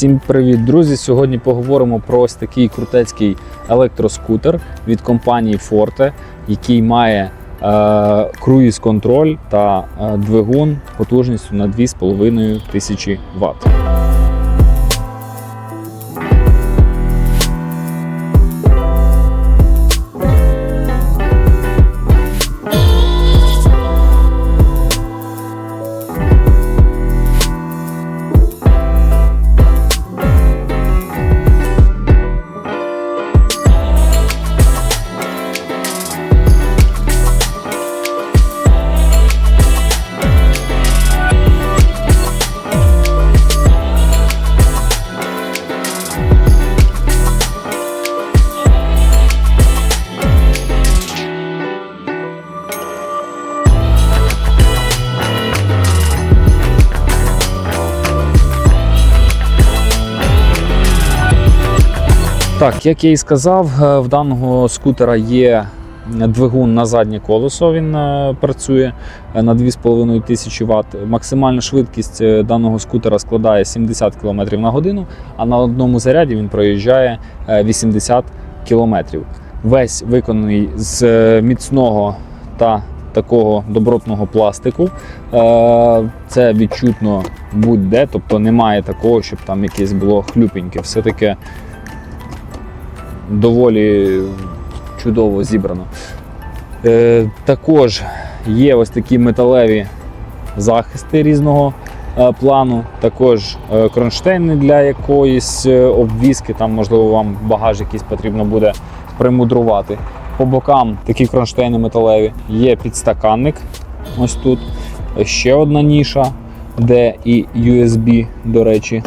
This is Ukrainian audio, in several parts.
Всім привіт, друзі! Сьогодні поговоримо про ось такий крутецький електроскутер від компанії Forte, який має е, круїз-контроль та е, двигун потужністю на 2500 Вт. Так, як я і сказав, е, в даного скутера є двигун на заднє колесо. Він е, працює е, на 2,5 тисячі Вт. Максимальна швидкість даного скутера складає 70 км на годину, а на одному заряді він проїжджає е, 80 км. Весь виконаний з міцного та такого добротного пластику. Це відчутно будь-де, тобто немає такого, щоб там якесь було хлюпеньке. Все таке доволі чудово зібрано. Е, також є ось такі металеві захисти різного е, плану, також е, кронштейни для якоїсь е, обвіски, там, можливо, вам багаж якийсь потрібно буде примудрувати. По бокам такі кронштейни металеві. Є підстаканник. Ось тут. Ще одна ніша, де і USB, до речі.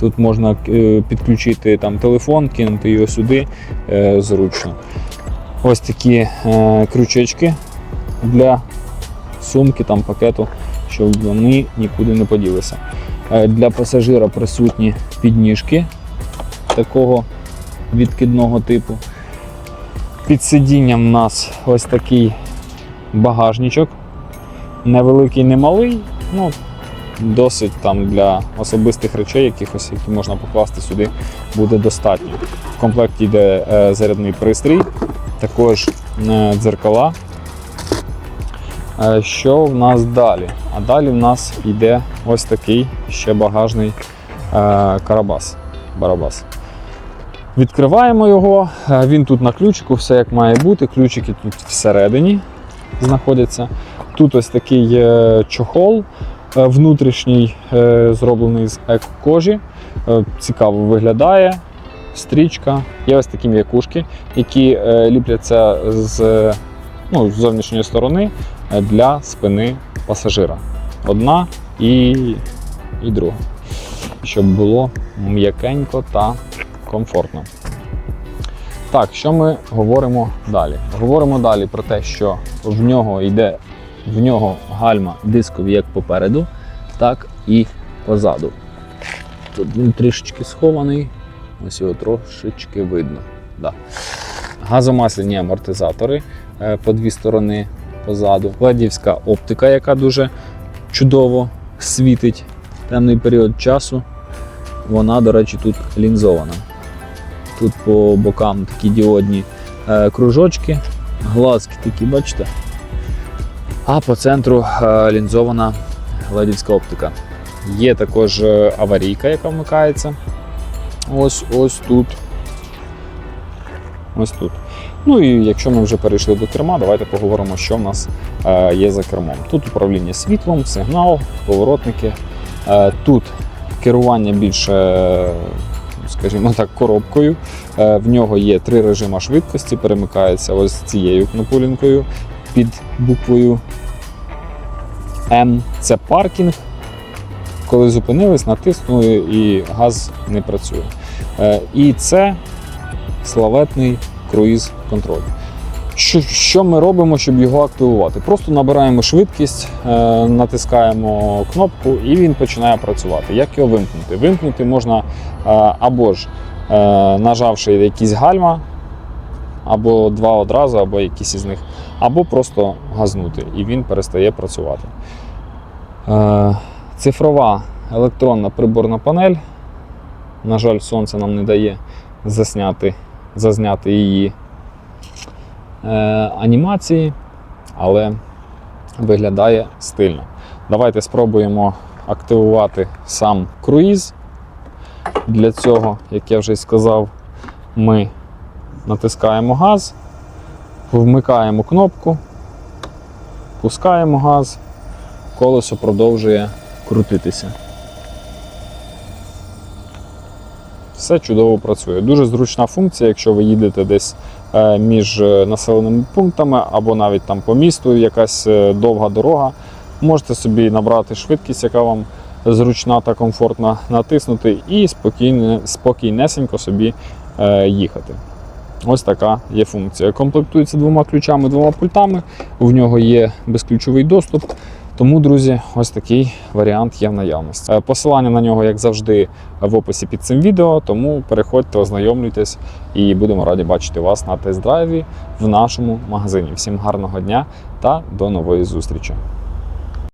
Тут можна е, підключити там телефон, кинути його сюди е, зручно. Ось такі е, крючечки для сумки, там пакету, щоб вони нікуди не поділися. Для пасажира присутні підніжки такого відкидного типу. Під сидінням у нас ось такий багажничок. Невеликий, не малий, ну досить там для особистих речей, якихось, які можна покласти сюди, буде достатньо. В комплекті йде е, зарядний пристрій, також е, дзеркала. Е, Що в нас далі? А далі в нас йде ось такий ще багажний карабас. Барабас. Відкриваємо його. Він тут на ключику, все як має бути. Ключики тут всередині знаходяться. Тут ось такий чохол внутрішній, е, зроблений з еко-кожі. Е, Цікаво виглядає. Стрічка. Є ось такі м'якушки, які е, ліпляться з, ну, з зовнішньої сторони е, для спини пасажира. Одна і, і друга. Щоб було м'якенько та комфортно. Так, що ми говоримо далі? Говоримо далі про те, що в нього йде в нього гальма дискові як попереду, так і позаду. Тут він трішечки схований, ось його трошечки видно. Да. Газомасляні амортизатори е, по дві сторони позаду. Ледівська оптика, яка дуже чудово світить темний період часу. Вона, до речі, тут лінзована. Тут по бокам такі діодні е, кружочки, глазки такі, бачите? А по центру е, лінзована ледівська оптика. Є також е, аварійка, яка вмикається. Ось ось тут. Ось тут. Ну і якщо ми вже перейшли до керма, давайте поговоримо, що в нас е, є за кермом. Тут управління світлом, сигнал, поворотники. Тут керування більше, скажімо так, коробкою. В нього є три режими швидкості, перемикається ось цією кнопулінкою під буквою М. Це паркінг. Коли зупинились, натиснули і газ не працює. Е, І це славетний круїз контроль. Що, ми робимо, щоб його активувати? Просто набираємо швидкість, е, натискаємо кнопку і він починає працювати. Як його вимкнути? Вимкнути можна е, або ж нажавши якісь гальма, або два одразу, або якісь із них, або просто газнути, і він перестає працювати. Е, Цифрова електронна приборна панель На жаль, сонце нам не дає засняти, зазняти її е, анімації, але виглядає стильно. Давайте спробуємо активувати сам круїз. Для цього, як я вже й сказав, ми натискаємо газ, вмикаємо кнопку, пускаємо газ, колесо продовжує крутитися. Все чудово працює. Дуже зручна функція, якщо ви їдете десь е, між е, населеними пунктами або навіть там по місту якась е, довга дорога. Можете собі набрати швидкість, яка вам зручна та комфортна, натиснути і спокійне, спокійнесенько собі їхати. Ось така є функція. Комплектується двома ключами, двома пультами. В нього є безключовий доступ. Тому, друзі, ось такий варіант є в наявності. Е, Посилання на нього, як завжди, в описі під цим відео. Тому переходьте, ознайомлюйтесь і будемо раді бачити вас на тест-драйві в нашому магазині. Всім гарного дня та до нової зустрічі!